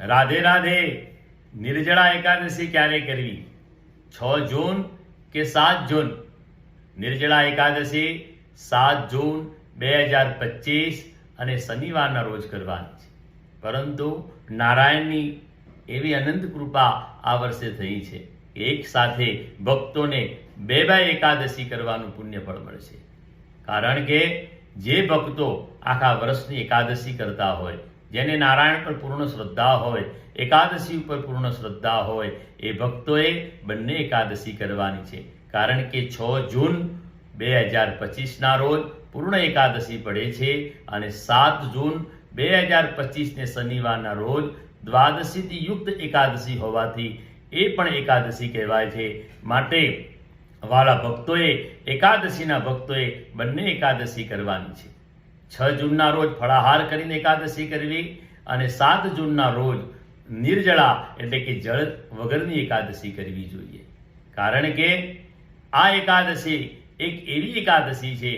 રાધે રાધે, નિર્જળા એકાદશી ક્યારે કરવી? છ જૂન કે સાત જૂન? નિર્જળા એકાદશી સાત જૂન બે હજાર પચીસ અને શનિવારના રોજ કરવાની છે. પરંતુ નારાયણની એવી અનંત કૃપા આ વર્ષે થઈ છે. એક સાથે ભક્તોને બે બે એકાદશી કરવાનું પુણ્ય ફળ મળશે. કારણ કે જે ભક્તો આખા વર્ષની એકાદશી કરતા હોય જેને નારાયણ પર પૂર્ણ શ્રદ્ધા હોય, એકાદશી ઉપર પૂર્ણ શ્રદ્ધા હોય, એ ભક્તોએ બંને એકાદશી કરવાની છે. કારણ કે છ જૂન બે હજાર પચીસના રોજ પૂર્ણ એકાદશી પડે છે અને સાત જૂન બે હજાર પચીસને શનિવારના રોજ દ્વાદશીથી યુક્ત એકાદશી હોવાથી એ પણ એકાદશી કહેવાય છે. માટે વાળા ભક્તોએ, એકાદશીના ભક્તોએ બંને એકાદશી કરવાની છે. છ જૂનના રોજ ફળાહાર કરીને એકાદશી કરવી અને સાત જૂનના રોજ નિર્જળા એટલે કે જળ વગરની એકાદશી કરવી જોઈએ. કારણ કે આ એકાદશી એક એવી એકાદશી છે,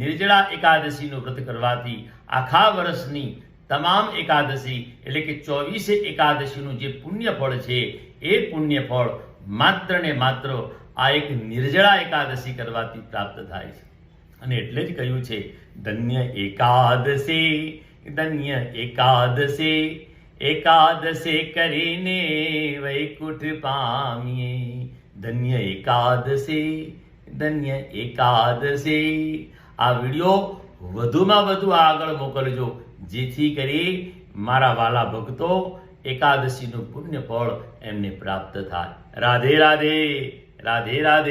નિર્જળા એકાદશીનું વ્રત કરવાથી આખા વર્ષની તમામ એકાદશી એટલે કે ચોવીસે એકાદશીનું જે પુણ્ય ફળ છે, એ પુણ્ય ફળ માત્ર ને માત્ર આ એક નિર્જળા એકાદશી કરવાથી પ્રાપ્ત થાય છે. અને એટલે જ કહ્યું છે, ધન્ય એકાદશી ધન્ય એકાદશી, એકાદશે કરીને વૈકુંઠ પામીએ. ધન્ય એકાદશી ધન્ય એકાદશી. આ વીડિયો વધુમાં વધુ આગળ મોકલજો, જેથી કરી મારા વાલા ભક્તો એકાદશીનું પુણ્ય ફળ એમને પ્રાપ્ત થાય. રાધે રાધે રાધે રાધે.